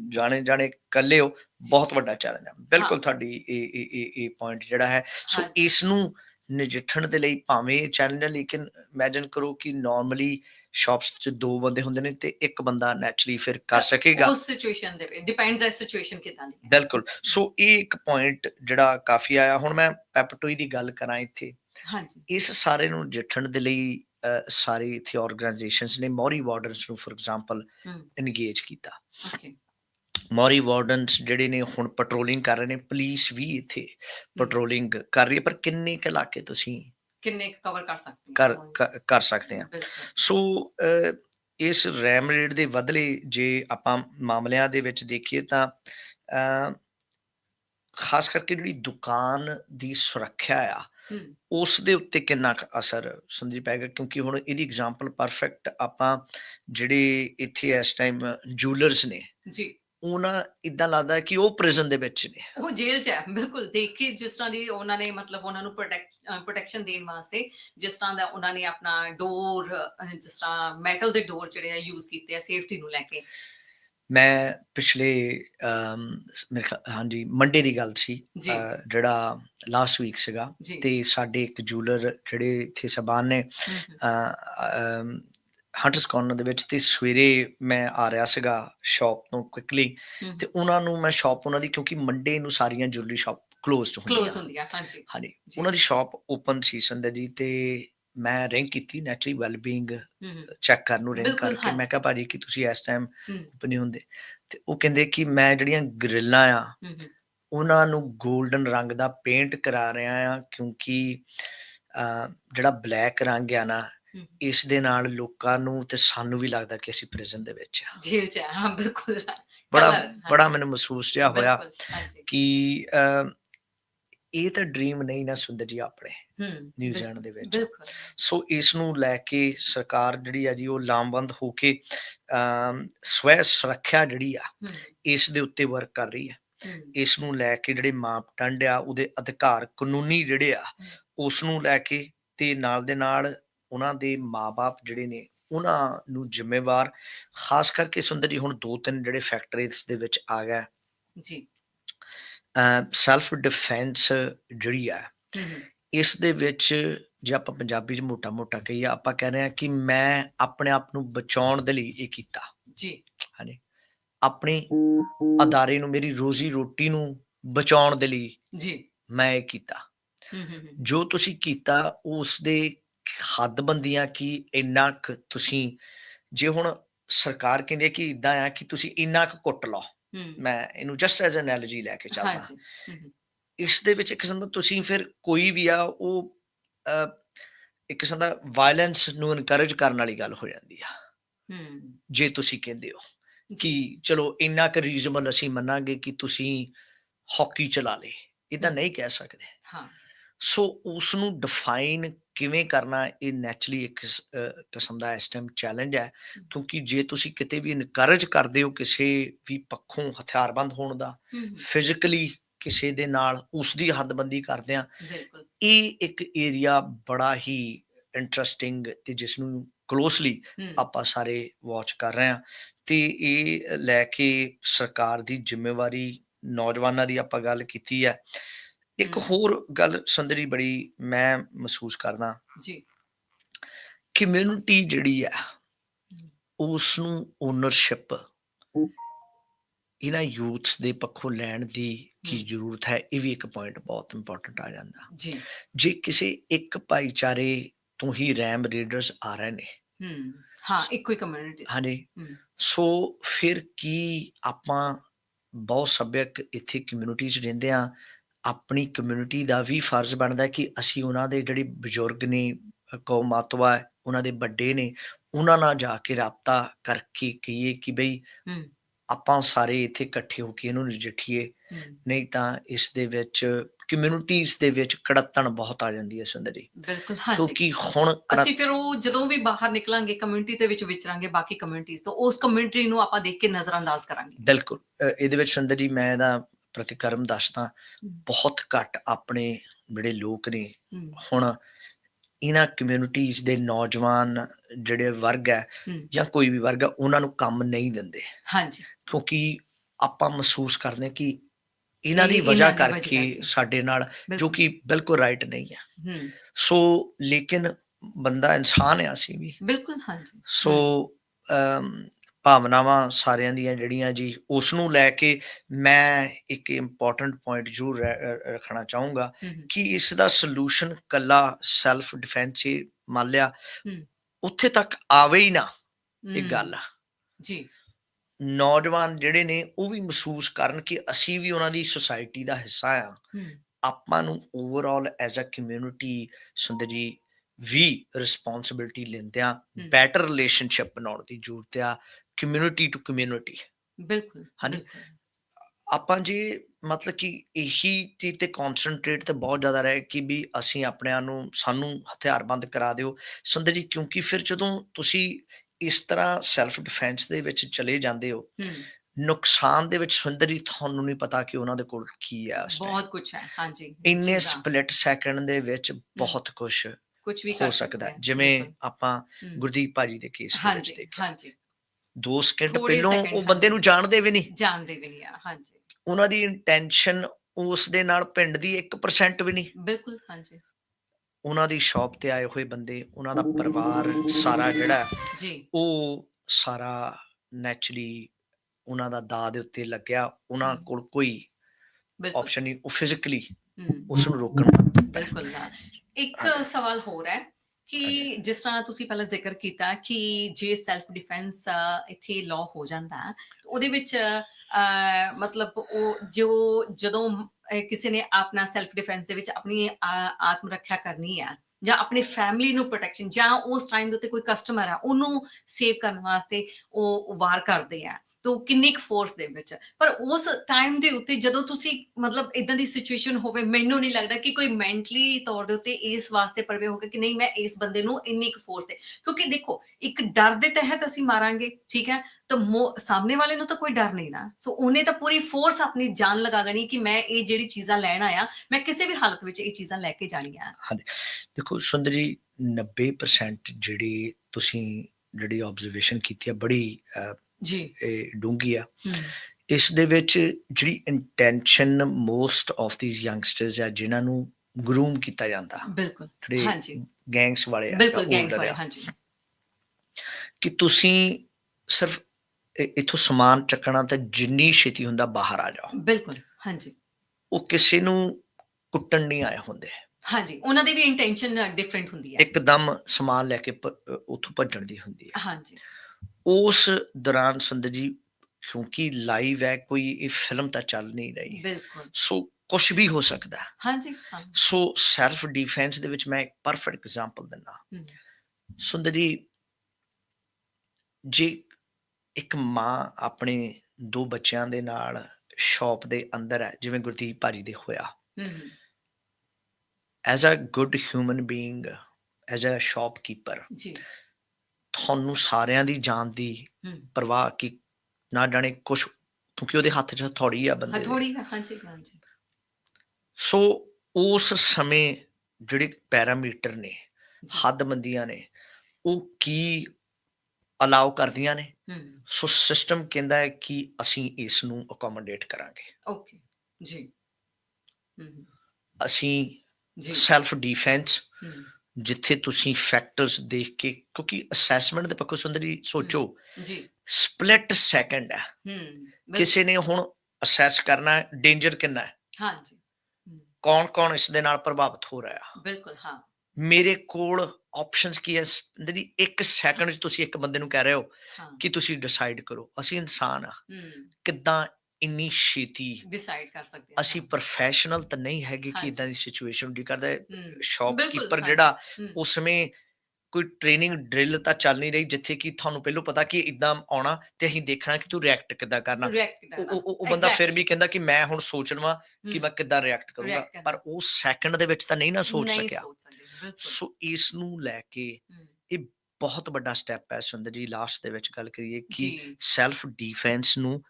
ਜਾਣੇ ਜਾਣੇ ਇਕੱਲੇ ਹੋ। ਬਹੁਤ ਵੱਡਾ ਚੈਲੰਜ ਹੈ ਬਿਲਕੁਲ। ਤੁਹਾਡੀ ਇਹ ਇਹ ਇਹ ਇਹ ਪੁਆਇੰਟ ਜਿਹੜਾ ਹੈ। ਸੋ। ਇਸ ਨੂੰ ਨਜਿੱਠਣ ਦੇ ਲਈ ਭਾਵੇਂ ਚੈਲੰਜ ਹੈ ਲੇਕਿਨ ਇਮੇਜਿਨ ਕਰੋ ਕਿ ਨਾਰਮਲੀ ਸ਼ਾਪਸ 'ਚ ਦੋ ਬੰਦੇ ਹੁੰਦੇ ਨੇ ਤੇ ਇੱਕ ਬੰਦਾ ਨੈਚੁਰਲੀ ਫਿਰ ਕਰ ਸਕੇਗਾ। ਉਸ ਸਿਚੁਏਸ਼ਨ ਦੇ ਵਿੱਚ ਡਿਪੈਂਡਸ ਐ ਸਿਚੁਏਸ਼ਨ ਕਿਦਾਂ ਦੀ ਹੈ। ਬਿਲਕੁਲ। ਸੋ ਇਹ ਇੱਕ ਪੁਆਇੰਟ ਜਿਹੜਾ ਕਾਫੀ ਆਇਆ। ਹੁਣ ਮੈਂ ਪੈਪਟੋਈ ਦੀ ਗੱਲ ਕਰਾਂ ਇੱਥੇ। ਹਾਂਜੀ। ਇਸ ਸਾਰੇ ਨੂੰ ਨਜਿੱਠਣ ਦੇ ਲਈ ਸਾਰੇ ਇੱਥੇ ਆਰਗੇਨਾਈਜੇਸ਼ਨਸ ਨੇ ਮੌਰੀ ਵਾਰਡਨਸ ਨੂੰ ਫੋਰ ਐਗਜ਼ਾਮਪਲ ਹੂੰ। ਐਨਗੇਜ ਕੀਤਾ। ਓਕੇ ਮੌਰੀ ਵਾਰਡਨਸ ਜਿਹੜੇ ਨੇ ਹੁਣ ਪੈਟਰੋਲਿੰਗ ਕਰ ਰਹੇ ਨੇ ਪੁਲਿਸ ਵੀ ਇੱਥੇ ਪੈਟਰੋਲਿੰਗ ਕਰ ਰਹੀ ਹੈ ਪਰ ਕਿੰਨੇ ਕੁ ਇਲਾਕੇ ਤੁਸੀਂ ਕਿੰਨੇ ਕਵਰ ਕਰ ਸਕਦੇ ਕਰ ਸਕਦੇ ਆ ਸੋ ਇਸ ਰੈਮ ਰੇਟ ਦੇ ਬਦਲੇ ਜੇ ਆਪਾਂ ਮਾਮਲਿਆਂ ਦੇ ਵਿੱਚ ਦੇਖੀਏ ਤਾਂ ਖਾਸ ਕਰਕੇ ਜਿਹੜੀ ਦੁਕਾਨ ਦੀ ਸੁਰੱਖਿਆ ਆ ਉਸ ਦੇ ਉੱਤੇ ਕਿੰਨਾ ਅਸਰ ਸੰਦੀਪ ਪੈਗਾ? ਕਿਉਂਕਿ ਹੁਣ ਇਹਦੀ ਐਗਜ਼ਾਮਪਲ ਪਰਫੈਕਟ ਆਪਾਂ ਜਿਹੜੇ ਇੱਥੇ ਇਸ ਟਾਈਮ ਜੂਲਰਸ ਨੇ ਜੀ। ਉਹਨਾਂ ਇਦਾਂ ਲੱਗਦਾ ਹੈ ਕਿ ਉਹ ਪ੍ਰਿਜ਼ਨ ਦੇ ਵਿੱਚ ਨੇ। ਉਹ ਜੇਲ੍ਹ ਚ ਹੈ ਬਿਲਕੁਲ। ਦੇਖ ਜਿਸ ਤਰ੍ਹਾਂ ਦੀ ਉਹਨਾਂ ਨੇ ਮਤਲਬ ਉਹਨਾਂ ਨੂੰ ਪ੍ਰੋਟੈਕਸ਼ਨ ਦੇਣ ਵਾਸਤੇ ਜਿਸ ਤਰ੍ਹਾਂ ਦਾ ਉਹਨਾਂ ਨੇ ਆਪਣਾ ਡੋਰ ਜਿਸ ਤਰ੍ਹਾਂ ਮੈਟਲ ਦੇ ਡੋਰ ਜਿਹੜੇ ਆ ਯੂਜ਼ ਕੀਤੇ ਆ ਸੇਫਟੀ ਨੂੰ ਲੈ ਕੇ। ਮੈਂ ਪਿਛਲੇ ਹਾਂਜੀ ਮੰਡੇ ਦੀ ਗੱਲ ਸੀ ਜਿਹੜਾ ਲਾਸਟ ਵੀਕ ਸੀਗਾ ਤੇ ਸਾਡੇ ਇੱਕ ਜੂਲਰ ਜਿਹੜੇ ਇੱਥੇ ਸਬਾਨ ਨੇ ਹੰਟਰਸ ਕਾਰਨਰ ਦੇ ਵਿੱਚ ਤੇ ਸਵੇਰੇ ਮੈਂ ਆ ਰਿਹਾ ਸੀਗਾ ਸ਼ਾਪ ਤੋਂ ਕੁਇਕਲੀ ਤੇ ਉਹਨਾਂ ਨੂੰ ਮੈਂ ਸ਼ਾਪ ਉਹਨਾਂ ਦੀ ਕਿਉਂਕਿ ਮੰਡੇ ਨੂੰ ਸਾਰੀਆਂ ਜੁਐਲਰੀ ਸ਼ਾਪ ਕਲੋਜ਼ਡ ਕਲੋਜ਼ ਹੁੰਦੀਆਂ। ਹੁੰਦੀ ਆ ਹਾਂਜੀ। ਹਾਂਜੀ। ਉਹਨਾਂ ਦੀ ਸ਼ਾਪ ਓਪਨ ਸੀ ਸੰਦਰ ਜੀ ਤੇ ਮੈਂ ਰਿੰਗ ਕੀਤੀ naturally well being hmm, hmm, check ਕਰਨ ਨੂੰ ਬਿਲਕੁਲ, ਕਰਕੇ ਮੈਂ। ਕਿਹਾ ਭਾਜੀ ਕਿ ਤੁਸੀਂ ਇਸ ਟਾਈਮ ਨਹੀਂ ਹੁੰਦੇ। ਤੇ ਉਹ ਕਹਿੰਦੇ ਕਿ ਮੈਂ ਜਿਹੜੀਆਂ ਗ੍ਰਿਲਾਂ ਆ ਉਹਨਾਂ ਨੂੰ 골ਡਨ ਰੰਗ ਦਾ ਪੇਂਟ ਕਰਾ ਰਿਹਾ ਆ ਕਿਉਂਕਿ ਜਿਹੜਾ ਬਲੈਕ ਰੰਗ ਆ ਨਾ ਇਸ ਦੇ ਨਾਲ ਲੋਕਾਂ ਨੂੰ ਤੇ ਸਾਨੂੰ ਵੀ ਲੱਗਦਾ ਕਿ ਅਸੀਂ ਪ੍ਰਿਜ਼ਨ ਦੇ ਵਿੱਚ ਆ। ਜੇਲ੍ਹ ਚ ਹੈ, ਬਿਲਕੁਲ। ਬੜਾ ਬੜਾ ਮੈਨੂੰ ਮਹਿਸੂਸ ਜਿਹਾ ਹੋਇਆ ਕਿ ਇਹ ਤਾਂ ਡ੍ਰੀਮ ਨਹੀਂ ਨਾ ਸੁੰਦਰ ਜੀ ਆਪਣੇ ਨਿਊਜ਼ੀਲੈਂਡ ਦੇ ਵਿੱਚ। ਸੋ ਇਸ ਨੂੰ ਲੈ ਕੇ ਸਰਕਾਰ ਜਿਹੜੀ ਆ ਜੀ ਉਹ ਲਾਮਬੰਦ ਹੋ ਕੇ ਸਵੈ ਸੁਰੱਖਿਆ ਜਿਹੜੀ ਆ ਇਸ ਦੇ ਉੱਤੇ ਵਰਕ ਕਰ ਰਹੀ ਹੈ। ਇਸ ਨੂੰ ਲੈ ਕੇ ਜਿਹੜੇ ਮਾਪਦੰਡ ਆ ਉਹਦੇ ਅਧਿਕਾਰ ਕਾਨੂੰਨੀ ਜਿਹੜੇ ਆ ਉਸ ਨੂੰ ਲੈ ਕੇ ਤੇ ਨਾਲ ਦੇ ਨਾਲ ਉਹਨਾਂ ਦੇ ਮਾਪੇ ਜਿਹੜੇ ਨੇ ਉਹਨਾਂ ਨੂੰ ਜ਼ਿੰਮੇਵਾਰ ਖਾਸ ਕਰਕੇ ਸੁੰਦਰ ਜੀ ਹੁਣ ਦੋ ਤਿੰਨ ਜਿਹੜੇ ਫੈਕਟਰੀਜ਼ ਦੇ ਵਿੱਚ ਆ ਗਿਆ। ਜੀ। ਸੈਲਫ ਡਿਫੈਂਸ ਜਿਹੜੀ ਆ ਇਸ ਦੇ ਵਿੱਚ ਜੇ ਆਪਾਂ ਪੰਜਾਬੀ ਚ ਮੋਟਾ-ਮੋਟਾ ਕਹੀਏ ਆਪਾਂ ਕਹਿ ਰਹੇ ਹਾਂ ਕਿ ਮੈਂ ਆਪਣੇ ਆਪ ਨੂੰ ਬਚਾਉਣ ਦੇ ਲਈ ਇਹ ਕੀਤਾ। ਜੀ। ਆਪਣੀ ਅਦਾਰੇ ਨੂੰ ਮੇਰੀ ਰੋਜ਼ੀ ਰੋਟੀ ਨੂੰ ਬਚਾਉਣ ਦੇ ਲਈ ਜੀ। ਮੈਂ ਇਹ ਕੀਤਾ। ਜੋ ਤੁਸੀਂ ਕੀਤਾ ਉਸ ਦੇ ਹੱਦਬੰਦੀਆਂ ਕੀ ਇੰਨਾ ਕੁ ਤੁਸੀਂ ਜੇ ਹੁਣ ਸਰਕਾਰ ਕਹਿੰਦੀ ਹੈ ਕਿ ਇਦਾਂ ਆ ਕਿ ਤੁਸੀਂ ਇੰਨਾ ਕੁ ਕੁੱਟ ਲਓ। ਮੈਂ ਇਹਨੂੰ ਜਸਟ ਐਜ਼ ਐਨਾਲੋਜੀ ਲੈ ਕੇ ਚੱਲਦਾ। ਇਸ ਦੇ ਵਿੱਚ ਇੱਕ ਕਿਸਮ ਦਾ ਤੁਸੀਂ ਫਿਰ ਕੋਈ ਵੀ ਆ ਉਹ ਇੱਕ ਕਿਸਮ ਦਾ ਵਾਇਲੈਂਸ ਨੂੰ ਇਨਕਰੇਜ ਕਰਨ ਵਾਲੀ ਗੱਲ ਹੋ ਜਾਂਦੀ ਆ। ਹਮ, ਜੇ ਤੁਸੀਂ ਕਹਿੰਦੇ ਹੋ ਕਿ ਚਲੋ ਇੰਨਾ ਕੁ ਰੀਜ਼ਨਬਲ ਅਸੀਂ ਮੰਨਾਂਗੇ ਕਿ ਤੁਸੀਂ ਹਾਕੀ ਚਲਾ ਲੇ ਇਦਾਂ ਹਮ। ਨਹੀਂ ਕਹਿ ਸਕਦੇ। ਹਾਂ। ਸੋ ਉਸ ਨੂੰ ਡਿਫਾਈਨ ਕਿਵੇਂ ਕਰਨਾ ਇਹ ਨੈਚੁਰਲੀ ਇੱਕ ਕਿਸਮ ਦਾ ਇਸ ਟਾਈਮ ਚੈਲੰਜ ਹੈ। ਕਿਉਂਕਿ ਜੇ ਤੁਸੀਂ ਕਿਤੇ ਵੀ ਇਨਕਰੇਜ ਕਰਦੇ ਹੋ ਕਿਸੇ ਵੀ ਪੱਖੋਂ ਹਥਿਆਰਬੰਦ ਹੋਣ ਦਾ ਫਿਜ਼ੀਕਲੀ ਕਿਸੇ ਦੇ ਨਾਲ ਉਸ ਦੀ ਹੱਦਬੰਦੀ ਕਰਦੇ ਆ ਇਹ ਇੱਕ ਏਰੀਆ ਬੜਾ ਹੀ ਇੰਟਰਸਟਿੰਗ ਤੇ ਜਿਸ ਨੂੰ ਕਲੋਸਲੀ ਆਪਾਂ ਸਾਰੇ ਵਾਚ ਕਰ ਰਹੇ ਹਾਂ। ਤੇ ਇਹ ਲੈ ਕੇ ਸਰਕਾਰ ਦੀ ਜ਼ਿੰਮੇਵਾਰੀ ਨੌਜਵਾਨਾਂ ਦੀ ਆਪਾਂ ਗੱਲ ਕੀਤੀ ਹੈ। ਇੱਕ। ਹੋਰ ਗੱਲ ਸੰਦਰੀ ਬੜੀ ਮੈਂ ਮਹਿਸੂਸ ਕਰਦਾ ਜੀ। ਕਮਿਊਨਿਟੀ ਜਿਹੜੀ ਹੈ। ਉਸ ਨੂੰ ਓਨਰਸ਼ਿਪ ਇਹਨਾਂ ਯੂਥਸ ਦੇ ਪੱਖੋਂ ਲੈਣ ਦੀ ਕੀ। ਜ਼ਰੂਰਤ ਹੈ ਇਹ ਵੀ ਇੱਕ ਪੁਆਇੰਟ ਬਹੁਤ ਇੰਪੋਰਟੈਂਟ ਆ ਜਾਂਦਾ। ਜੀ। ਜੇ ਕਿਸੇ ਇੱਕ ਭਾਈਚਾਰੇ ਤੋਂ ਹੀ ਰੈਮ ਰੀਡਰਸ ਆ ਰਹੇ ਨੇ ਹਮ ਹਾਂ ਇੱਕੋ ਹੀ ਕਮਿਊਨਿਟੀ ਹਾਂਜੀ। ਸੋ ਫਿਰ ਕੀ ਆਪਾਂ ਬਹੁਤ ਸੱਭਿਅਕ ਇੱਥੇ ਕਮਿਊਨਿਟੀ 'ਚ ਰਹਿੰਦੇ ਆ ਆਪਣੀ ਕਮਿਊਨਿਟੀ ਦਾ ਵੀ ਫਰਜ਼ ਬਣਦਾ ਹੈ ਕਿ ਅਸੀਂ ਉਹਨਾਂ ਦੇ ਜਿਹੜੇ ਬਜ਼ੁਰਗ ਨੇ ਕੌਮਾਤਵਾ ਹੈ, ਉਹਨਾਂ ਦੇ ਵੱਡੇ ਨੇ ਉਹਨਾਂ ਨਾਲ ਜਾ ਕੇ ਰਾਬਤਾ ਕਰਕੇ ਕਹੀਏ ਕਿ ਬਈ। ਆਪਾਂ ਸਾਰੇ ਇੱਥੇ ਇਕੱਠੇ ਹੋ ਕੇ ਇਹਨੂੰ ਨਜਿੱਠੀਏ। ਨਹੀਂ ਤਾਂ ਇਸ ਦੇ ਵਿੱਚ ਕਮਿਊਨਿਟੀਜ਼ ਦੇ ਵਿੱਚ ਕੜੱਤਣ ਬਹੁਤ ਆ ਜਾਂਦੀ ਹੈ ਸੁੰਦਰੀ। ਬਿਲਕੁਲ ਹਾਂਜੀ। ਕਿਉਂਕਿ ਹੁਣ ਅਸੀਂ ਫਿਰ ਉਹ ਜਦੋਂ ਵੀ ਬਾਹਰ ਨਿਕਲਾਂਗੇ ਕਮਿਊਨਿਟੀ ਦੇ ਵਿੱਚ ਵਿਚਰਾਂਗੇ ਬਾਕੀ ਕਮਿਊਨਿਟੀਜ਼ ਤੋਂ ਉਸ ਕਮਿਊਨਿਟੀ ਨੂੰ ਆਪਾਂ ਦੇਖ ਕੇ ਨਜ਼ਰਅੰਦਾਜ਼ ਕਰਾਂਗੇ। ਬਿਲਕੁਲ ਇਹਦੇ ਵਿੱਚ ਸੁੰਦਰ ਮੈਂ ਇਹਦਾ ਪ੍ਰਤੀਕਰਮ ਦੱਸਦਾ ਬਹੁਤ ਘੱਟ ਆਪਣੇ ਜਿਹੜੇ ਲੋਕ ਨੇ ਹੁਣ ਇਹਨਾਂ ਕਮਿਊਨਿਟੀਜ਼ ਦੇ ਨੌਜਵਾਨ ਜਿਹੜੇ ਵਰਗ ਹੈ। ਜਾਂ ਕੋਈ ਵੀ ਵਰਗ ਹੈ ਉਹਨਾਂ ਨੂੰ ਕੰਮ ਨਹੀਂ ਦਿੰਦੇ। ਹਾਂਜੀ। ਕਿਉਂਕਿ ਆਪਾਂ ਮਹਿਸੂਸ ਕਰਦੇ ਹਾਂ ਕਿ ਇਹਨਾਂ ਦੀ ਵਜ੍ਹਾ ਕਰਕੇ। ਸਾਡੇ ਨਾਲ ਜੋ ਕਿ ਬਿਲਕੁਲ ਰਾਈਟ ਨਹੀਂ ਹੈ। ਸੋ ਲੇਕਿਨ ਬੰਦਾ ਇਨਸਾਨ ਹੈ ਅਸੀਂ ਵੀ। ਬਿਲਕੁਲ ਹਾਂਜੀ। ਸੋ ਭਾਵਨਾਵਾਂ ਸਾਰਿਆਂ ਦੀਆਂ ਜਿਹੜੀਆਂ ਜੀ ਉਸ ਨੂੰ ਲੈ ਕੇ ਮੈਂ ਇੱਕ ਇੰਪੋਰਟੈਂਟ ਪੁਆਇੰਟ ਜ਼ਰੂਰ ਰੱਖਣਾ ਚਾਹੂੰਗਾ ਕਿ ਇਸ ਦਾ ਸੋਲੂਸ਼ਨ ਕੱਲਾ ਸੈਲਫ ਡਿਫੈਂਸ ਹੀ ਮੰਨ ਲਿਆ। ਉੱਥੇ ਤੱਕ ਆਵੇ ਹੀ ਨਾ ਇਹ ਗੱਲ ਜੀ। ਨੌਜਵਾਨ ਜਿਹੜੇ ਨੇ ਉਹ ਵੀ ਮਹਿਸੂਸ ਕਰਨ ਕਿ ਅਸੀਂ ਵੀ ਉਹਨਾਂ ਦੀ ਸੁਸਾਇਟੀ ਦਾ ਹਿੱਸਾ ਆ। ਆਪਾਂ ਨੂੰ overall as a community Sundar ji we responsibility ਲੈਂਦਿਆਂ ਹਮ। ਬੈਟਰ ਰਿਲੇਸ਼ਨਸ਼ਿਪ ਬਣਾਉਣ ਦੀ ਜ਼ਰੂਰਤ ਆ ਕਮਿਊਨਿਟੀ ਟੂ ਕਮਿਊਨਿਟੀ ਬਿਲਕੁਲ ਹਾਂਜੀ। ਆਪਾਂ ਜੇ ਮਤਲਬ ਕਿ ਇਹੀ ਚੀਜ਼ ਤੇ ਕਨਸੈਂਟਰੇਟ ਤੇ ਬਹੁਤ ਜ਼ਿਆਦਾ ਰਹੇ ਕਿ ਵੀ ਅਸੀਂ ਆਪਣਿਆਂ ਨੂੰ ਸਾਨੂੰ ਹਥਿਆਰਬੰਦ ਕਰਾ ਦਿਓ। ਸੁੰਦਰ ਜੀ ਕਿਉਂਕਿ ਫਿਰ ਜਦੋਂ ਤੁਸੀਂ ਇਸ ਤਰ੍ਹਾਂ ਸੈਲਫ ਡਿਫੈਂਸ ਦੇ ਵਿੱਚ ਚਲੇ ਜਾਂਦੇ ਹੋ ਨੁਕਸਾਨ ਦੇ ਵਿੱਚ ਸੁੰਦਰ ਜੀ ਤੁਹਾਨੂੰ ਨਹੀਂ ਪਤਾ ਕਿ ਉਹਨਾਂ ਦੇ ਕੋਲ ਕੀ ਹੈ। ਬਹੁਤ ਕੁਝ ਹੈ ਹਾਂਜੀ। ਇੰਨੇ ਸਪਲਿਟ ਸੈਕਿੰਡ ਦੇ ਵਿੱਚ ਬਹੁਤ ਕੁਝ ਕੁਝ ਵੀ ਹੋ ਸਕਦਾ ਜਿਵੇਂ ਆਪਾਂ ਗੁਰਦੀਪ ਭਾਜੀ ਦੇ ਕੇਸ ਦੇ ਵਿੱਚ ਦੇਖਿਆ। ਹਾਂਜੀ। 2 ਸਕਿੰਟ ਪਹਿਲਾਂ ਉਹ ਬੰਦੇ ਨੂੰ ਜਾਣਦੇ ਵੀ ਨਹੀਂ। ਜਾਣਦੇ ਵੀ ਨਹੀਂ ਹਾਂਜੀ। ਉਹਨਾਂ ਦੀ ਇੰਟੈਂਸ਼ਨ ਉਸ ਦੇ ਨਾਲ ਪਿੰਡ ਦੀ 1% ਵੀ ਨਹੀਂ। ਬਿਲਕੁਲ ਹਾਂਜੀ। ਉਹਨਾਂ ਦੀ ਸ਼ਾਪ ਤੇ ਆਏ ਹੋਏ ਬੰਦੇ ਉਹਨਾਂ ਦਾ ਪਰਿਵਾਰ ਸਾਰਾ ਜਿਹੜਾ ਜੀ। ਉਹ ਸਾਰਾ ਨੈਚੁਰਲੀ ਉਹਨਾਂ ਦਾ ਦਾਅ ਦੇ ਉੱਤੇ ਲੱਗਿਆ। ਉਹਨਾਂ। ਕੋਲ ਕੋਈ ਆਪਸ਼ਨ ਨਹੀਂ। ਉਹ ਫਿਜ਼ੀਕਲੀ ਉਸ ਨੂੰ ਰੋਕਣ ਬਿਲਕੁਲ ਨਾ ਇੱਕ। ਸਵਾਲ ਹੋਰ ਹੈ ਕਿ ਜਿਸ ਤਰ੍ਹਾਂ ਤੁਸੀਂ ਪਹਿਲਾਂ ਜ਼ਿਕਰ ਕੀਤਾ ਕਿ ਜੇ ਸੈਲਫ ਡਿਫੈਂਸ ਇੱਥੇ ਲਾਅ ਹੋ ਜਾਂਦਾ ਉਹਦੇ ਵਿੱਚ ਮਤਲਬ ਉਹ ਜੋ ਜਦੋਂ ਕਿਸੇ ਨੇ ਆਪਣਾ ਸੈਲਫ ਡਿਫੈਂਸ ਦੇ ਵਿੱਚ ਆਪਣੀ ਆ- ਆਤਮ ਰੱਖਿਆ ਕਰਨੀ ਹੈ ਜਾਂ ਆਪਣੀ ਫੈਮਿਲੀ ਨੂੰ ਪ੍ਰੋਟੈਕਸ਼ਨ ਜਾਂ ਉਸ ਟਾਈਮ ਦੇ ਉੱਤੇ ਕੋਈ ਕਸਟਮਰ ਹੈ ਉਹਨੂੰ ਸੇਵ ਕਰਨ ਵਾਸਤੇ ਉਹ ਵਾਰ ਕਰਦੇ ਆ ਤੋ ਕਿੰਨੀ ਕੁ ਫੋਰਸ ਦੇ ਵਿੱਚ ਪਰ ਉਸ ਟਾਈਮ ਦੇ ਉੱਤੇ ਜਦੋਂ ਤੁਸੀਂ ਮਤਲਬ ਇਦਾਂ ਦੀ ਸਿਚੁਏਸ਼ਨ ਹੋਵੇ, ਮੈਨੂੰ ਨਹੀਂ ਲੱਗਦਾ ਕਿ ਕੋਈ ਮੈਂਟਲੀ ਤੌਰ ਦੇ ਉੱਤੇ ਇਸ ਵਾਸਤੇ ਪਰਵੇ ਹੋਗਾ ਕਿ ਨਹੀਂ, ਮੈਂ ਇਸ ਬੰਦੇ ਨੂੰ ਇੰਨੀ ਕੁ ਫੋਰਸ ਦੇ। ਕਿਉਂਕਿ ਦੇਖੋ, ਇੱਕ ਡਰ ਦੇ ਤਹਿਤ ਅਸੀਂ ਮਾਰਾਂਗੇ, ਠੀਕ ਹੈ? ਤਾਂ ਸਾਹਮਣੇ ਵਾਲੇ ਨੂੰ ਤਾਂ ਕੋਈ ਡਰ ਨਹੀਂ ਨਾ। ਸੋ ਉਹਨੇ ਤਾਂ ਪੂਰੀ ਫੋਰਸ ਆਪਣੀ ਜਾਨ ਲਗਾ ਦੇਣੀ ਕਿ ਮੈਂ ਇਹ ਜਿਹੜੀ ਚੀਜ਼ਾਂ ਲੈਣ ਆਇਆ, ਮੈਂ ਕਿਸੇ ਵੀ ਹਾਲਤ ਵਿੱਚ ਇਹ ਚੀਜ਼ਾਂ ਲੈ ਕੇ ਜਾਣੀਆਂ। ਦੇਖੋ, ਸੁੰਦਰ ਜੀ 90% ਜਿਹੜੀ ਤੁਸੀਂ ਜਿਹੜੀ ਆਬਜ਼ਰਵੇਸ਼ਨ ਕੀਤੀ ਹੈ ਬੜੀ ਜੀ। ਇਹ ਡੂੰਗੀ ਆ। ਇਸ ਦੇ ਵਿੱਚ ਜਿਹੜੀ intention most of these youngsters ਆ ਜਿਨ੍ਹਾਂ ਨੂੰ ਗਰੂਮ ਕੀਤਾ ਜਾਂਦਾ। ਬਿਲਕੁਲ। ਹਾਂਜੀ। ਗੈਂਗਸ ਵਾਲੇ ਆ ਬਿਲਕੁਲ ਗੈਂਗਸ ਵਾਲੇ ਹਾਂਜੀ। ਕਿ ਤੁਸੀਂ ਸਿਰਫ ਇੱਥੋਂ ਸਮਾਨ ਚੱਕਣਾ ਤਾਂ ਜਿੰਨੀ ਛੇਤੀ ਹੁੰਦਾ ਬਾਹਰ ਆ ਜਾਓ। ਬਿਲਕੁਲ ਹਾਂਜੀ। ਉਹ ਕਿਸੇ ਨੂੰ ਕੁੱਟਣ ਨਹੀਂ ਆਏ ਹੁੰਦੇ। ਹਾਂਜੀ ਉਹਨਾਂ ਦੀ ਵੀ ਇੰਟੈਂਸ਼ਨ ਡਿਫਰੈਂਟ ਹੁੰਦੀ ਹੈ। ਇੱਕਦਮ ਸਮਾਨ ਲੈ ਕੇ ਉੱਥੋਂ ਭੱਜਣ ਦੀ ਹੁੰਦੀ ਹੈ। ਹਾਂਜੀ। ਉਸ ਦੌਰਾਨ ਸੁੰਦਰ ਜੀ ਕਿਉਂਕਿ ਲਾਈਵ ਹੈ ਕੋਈ ਇਹ ਫਿਲਮ ਤਾਂ ਚੱਲ ਨਹੀਂ ਰਹੀ। ਬਿਲਕੁਲ। ਸੋ ਕੁਝ ਵੀ ਹੋ ਸਕਦਾ। ਹਾਂਜੀ ਸੋ ਸੈਲਫ ਡਿਫੈਂਸ ਦੇ ਵਿੱਚ ਮੈਂ ਇੱਕ ਪਰਫੈਕਟ ਐਗਜ਼ਾਮਪਲ ਦਿੰਦਾ। ਸੁੰਦਰ ਜੀ ਜੇ ਇੱਕ ਮਾਂ ਆਪਣੇ ਦੋ ਬੱਚਿਆਂ ਦੇ ਨਾਲ ਸ਼ਾਪ ਦੇ ਅੰਦਰ ਹੈ ਜਿਵੇਂ ਗੁਰਦੀਪ ਭਾਜੀ ਦੇ ਹੋਇਆ। As a good human being as a shopkeeper ਜੀ। ਤੁਹਾਨੂੰ ਸਾਰਿਆਂ ਦੀ ਜਾਨ ਦੀ ਪਰਵਾਹ ਕੀ ਨਾ ਜਾਣੇ ਕੁਛ ਕਿਉਂਕਿ ਉਹਦੇ ਹੱਥ 'ਚ ਹਥੌੜੀ ਆ ਬੰਦੇ ਦੇ। ਹਥੌੜੀ ਹੈ, ਹਾਂਜੀ ਹਾਂਜੀ। ਸੋ ਉਸ ਸਮੇਂ ਜਿਹੜੇ ਪੈਰਾਮੀਟਰ ਨੇ ਜੀ, ਹੱਦਬੰਦੀਆਂ ਨੇ ਉਹ ਕੀ ਅਲਾਉ ਕਰਦੀਆਂ ਨੇ? ਸੋ ਸਿਸਟਮ ਕਹਿੰਦਾ ਹੈ ਕਿ ਅਸੀਂ ਇਸ ਨੂੰ ਅਕੋਮੋਡੇਟ ਕਰਾਂਗੇ। ਓਕੇ ਜੀ। ਅਸੀਂ ਜੀ। ਸੈਲਫ ਡਿਫੈਂਸ ਜਿੱਥੇ ਤੁਸੀਂ ਫੈਕਟਰਸ ਦੇਖ ਕੇ ਕਿਉਂਕਿ ਅਸੈਸਮੈਂਟ ਦੇ ਪੱਖੋਂ ਸੁੰਦਰ ਸੋਚੋ ਜੀ। ਸਪਲਿਟ ਸੈਕਿੰਡ ਹੈ। ਕਿਸੇ ਨੇ ਹੁਣ ਅਸੈਸ ਕਰਨਾ ਡੇਂਜਰ ਕਿੰਨਾ ਹੈ? ਹਾਂਜੀ ਕੌਣ ਕੌਣ ਇਸ ਦੇ ਨਾਲ ਪ੍ਰਭਾਵਿਤ ਹੋ ਰਿਹਾ? ਹੈ ਬਿਲਕੁਲ ਹਾਂ। ਮੇਰੇ ਕੋਲ ਆਪਸ਼ਨਸ ਕੀ ਹੈ? ਜਿਹੜੀ ਇੱਕ ਸੈਕਿੰਡ 'ਚ ਤੁਸੀਂ ਇੱਕ ਬੰਦੇ ਨੂੰ ਕਹਿ ਰਹੇ ਹੋ ਕਿ ਤੁਸੀਂ ਡਿਸਾਈਡ ਕਰੋ। ਅਸੀਂ ਇਨਸਾਨ ਆ ਹੂੰ। ਕਿੱਦਾਂ ਇੰਨੀ ਛੇਤੀ ਡਿਸਾਈਡ ਕਰ ਸਕਦੇ ਹਾਂ ਅਸੀਂ ਪ੍ਰੋਫੈਸ਼ਨਲ ਤਾਂ ਨਹੀਂ ਹੈਗੇ ਕਿ। ਇਦਾਂ ਦੀ ਸਿਚੁਏਸ਼ਨ ਡੀ ਕਰਦਾ ਸ਼ਾਪਕੀਪਰ ਜਿਹੜਾ ਉਸ ਸਮੇਂ ਕੋਈ ਟ੍ਰੇਨਿੰਗ ਡਰਿਲ ਤਾਂ ਚੱਲ ਨਹੀਂ ਰਹੀ ਜਿੱਥੇ ਕਿ ਤੁਹਾਨੂੰ ਪਹਿਲਾਂ ਪਤਾ ਕਿ ਇਦਾਂ ਆਉਣਾ ਤੇ ਅਸੀਂ ਦੇਖਣਾ ਕਿ ਤੂੰ ਰਿਐਕਟ ਕਿੱਦਾਂ ਕਰਨਾ। ਉਹ ਬੰਦਾ ਫਿਰ ਵੀ ਕਹਿੰਦਾ ਕਿ ਮੈਂ ਹੁਣ ਸੋਚ ਲਵਾਂ ਕਿ ਮੈਂ ਕਿੱਦਾਂ ਰਿਐਕਟ ਕਰੂੰਗਾ। ਪਰ ਉਹ ਸੈਕਿੰਡ ਦੇ ਵਿੱਚ ਤਾਂ ਨਹੀਂ ਨਾ ਸੋਚ ਸਕਿਆ। ਸੋ ਇਸ ਨੂੰ ਲੈ ਕੇ ਹੂੰ, ਬਹੁਤ ਵੱਡਾ ਸਟੈਪ ਹੈ ਸੁੰਦਰ ਜੀ ਲਾਸਟ ਦੇ ਵਿੱਚ ਗੱਲ ਕਰੀਏ ਕਿ ਸੈਲਫ ਡਿਫੈਂਸ ਨੂੰ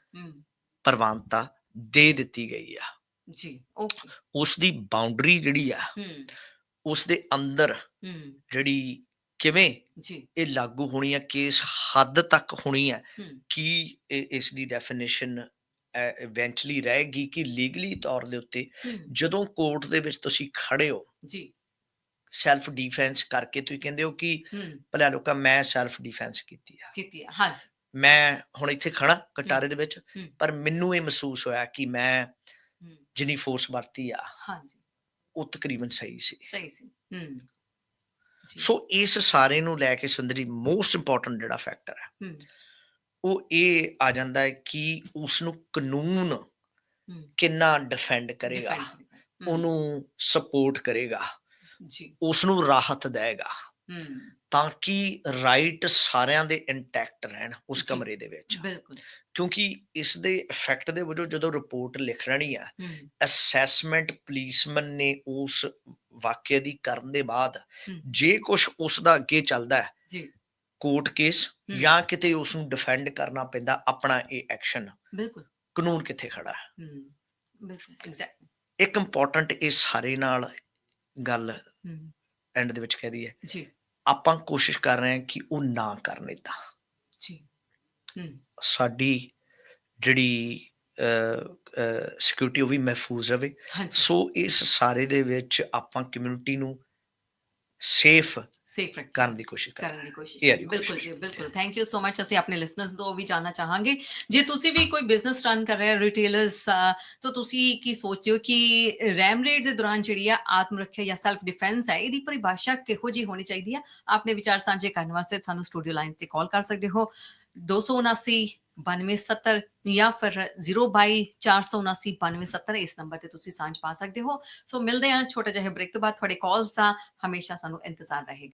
ਪ੍ਰਵਾਨਤਾ ਦੇ ਦਿੱਤੀ ਗਈ ਆ। ਜੀ ਓਕੇ। ਉਸ ਦੀ ਬਾਉਂਡਰੀ ਜਿਹੜੀ ਆ ਹੂੰ। ਉਸ ਦੇ ਅੰਦਰ ਹੂੰ। ਜਿਹੜੀ ਕਿਵੇਂ ਜੀ। ਇਹ ਲਾਗੂ ਹੋਣੀ ਹੈ ਕਿਸ ਹੱਦ ਤੱਕ ਹੋਣੀ ਹੂੰ। ਕਿ ਇਸ ਦੀ ਡੈਫੀਨੇਸ਼ਨ ਇਵੈਂਚੁਅਲੀ ਰਹੇਗੀ ਕਿ ਲੀਗਲੀ ਤੌਰ ਦੇ ਉੱਤੇ ਜਦੋਂ ਕੋਰਟ ਦੇ ਵਿੱਚ ਤੁਸੀਂ ਖੜੇ ਹੋ ਜੀ। ਸੈਲਫ ਡਿਫੈਂਸ ਕਰਕੇ ਤੁਸੀਂ ਕਹਿੰਦੇ ਹੋ ਕਿ ਭਲਾ ਲੋਕਾਂ ਮੈਂ ਸੈਲਫ ਡਿਫੈਂਸ ਕੀਤੀ ਆ। ਕੀਤੀ ਹੈ, ਹਾਂਜੀ। ਮੈਂ ਹੁਣ ਇੱਥੇ ਖੜਾ ਕਟਾਰੇ ਦੇ ਵਿੱਚ। ਪਰ ਮੈਨੂੰ ਇਹ ਮਹਿਸੂਸ ਹੋਇਆ ਕਿ ਮੈਂ ਜਿੰਨੀ ਫੋਰਸ ਵਰਤੀ ਆ ਹਾਂਜੀ। ਉਹ ਤਕਰੀਬਨ ਸਹੀ ਸੀ। ਸਹੀ ਸੀ। ਹੂੰ। ਸੋ ਇਸ ਸਾਰੇ ਨੂੰ ਲੈ ਕੇ ਸੁੰਦਰੀ ਮੋਸਟ ਇੰਪੋਰਟੈਂਟ ਜਿਹੜਾ ਫੈਕਟਰ ਹੈ ਉਹ ਇਹ ਆ ਜਾਂਦਾ ਹੈ ਕਿ ਉਸ ਨੂੰ ਕਾਨੂੰਨ ਕਿੰਨਾ ਡਿਫੈਂਡ ਕਰੇਗਾ ਉਹਨੂੰ ਸਪੋਰਟ ਕਰੇਗਾ ਜੀ। ਉਸ ਨੂੰ ਰਾਹਤ ਦੇਗਾ ਹੂੰ। ਤਾਂ ਕਿ ਰਾਈਟ ਸਾਰਿਆਂ ਦੇ ਇੰਟੈਕਟ ਰਹਿਣ ਉਸ। ਕਮਰੇ ਦੇ ਵਿੱਚ। ਬਿਲਕੁਲ। ਕਿਉਂਕਿ ਇਸ ਦੇ ਇਫੈਕਟ ਦੇ ਵਜੋਂ ਜਦੋਂ ਰਿਪੋਰਟ ਲਿਖਣੀ ਆ ਅਸੈਸਮੈਂਟ ਪੁਲਿਸਮੈਨ ਨੇ ਉਸ ਵਾਕਿਆ ਦੀ ਕਰਨ ਦੇ ਬਾਅਦ। ਜੇ ਕੁਝ ਉਸ ਦਾ ਅੱਗੇ ਚੱਲਦਾ ਹੈ ਜੀ। Court case. ਜਾਂ ਕਿਤੇ ਉਸ ਨੂੰ ਡਿਫੈਂਡ ਕਰਨਾ ਪੈਂਦਾ ਆਪਣਾ ਇਹ ਐਕਸ਼ਨ ਬਿਲਕੁਲ। ਕਾਨੂੰਨ ਕਿੱਥੇ ਖੜਾ ਹੈ? ਬਿਲਕੁਲ ਇੱਕ ਇੰਪੋਰਟੈਂਟ ਇਹ ਸਾਰੇ ਨਾਲ ਗੱਲ ਐਂਡ ਦੇ ਵਿੱਚ ਕਹਿ ਹੈ ਜੀ। ਆਪਾਂ ਕੋਸ਼ਿਸ਼ ਕਰ ਰਹੇ ਹਾਂ ਕਿ ਉਹ ਨਾ ਕਰਨ ਏਦਾਂ। ਜੀ। ਹੂੰ। ਸਾਡੀ ਜਿਹੜੀ ਸਿਕਿਉਰਿਟੀ ਉਹ ਵੀ ਮਹਿਫੂਜ਼ ਰਵੇ। ਹਾਂਜੀ। ਸੋ ਇਸ ਸਾਰੇ ਦੇ ਵਿੱਚ ਆਪਾਂ ਕਮਿਊਨਿਟੀ ਨੂੰ ਸੇਫ ਸੇਫ ਕਰਨ ਦੀ ਕੋਸ਼ਿਸ਼ ਕਰ ਕਰਨ ਦੀ ਕੋਸ਼ਿਸ਼ ਬਿਲਕੁਲ। ਜੀ ਬਿਲਕੁਲ। ਥੈਂਕ ਯੂ ਸੋ ਮਚ ਅਸੀਂ ਆਪਣੇ ਲਿਸਨਰਸ ਤੋਂ ਵੀ ਜਾਨਣਾ ਚਾਹਾਂਗੇ। ਜੇ ਤੁਸੀਂ ਵੀ ਕੋਈ ਬਿਜ਼ਨਸ ਰਨ ਕਰ ਰਹੇ ਹੋ ਰਿਟੇਲਰਸ ਤਾਂ ਤੁਸੀਂ ਕੀ ਸੋਚਦੇ ਹੋ ਕਿ ਰੈਮ ਰੇਟ ਦੇ ਦੌਰਾਨ ਜਿਹੜੀ ਆ ਆਤਮ ਰੱਖਿਆ ਜਾਂ ਸੈਲਫ ਡਿਫੈਂਸ ਹੈ ਇਹਦੀ ਪਰਿਭਾਸ਼ਾ ਕਿਹੋ ਜੀ ਹੋਣੀ ਚਾਹੀਦੀ ਆ? ਆਪਣੇ ਵਿਚਾਰ ਸਾਂਝੇ ਕਰਨ ਵਾਸਤੇ ਸਾਨੂੰ ਸਟੂਡੀਓ ਲਾਈਨ ਤੇ ਕਾਲ ਕਰ ਸਕਦੇ ਹੋ। 279 9270 ਜਾਂ ਫਿਰ 022 479 ਇਸ ਨੰਬਰ ਤੇ ਤੁਸੀਂ ਸਾਂਝ ਪਾ ਸਕਦੇ ਹੋ ਸੋ ਮਿਲਦੇ ਹਾਂ ਛੋਟੇ ਜਿਹੇ ਬ੍ਰੇਕ ਤੋਂ ਬਾਅਦ ਤੁਹਾਡੇ ਕਾਲਸ ਦਾ ਹਮੇਸ਼ਾ ਸਾਨੂੰ ਇੰਤਜ਼ਾਰ ਰਹੇਗਾ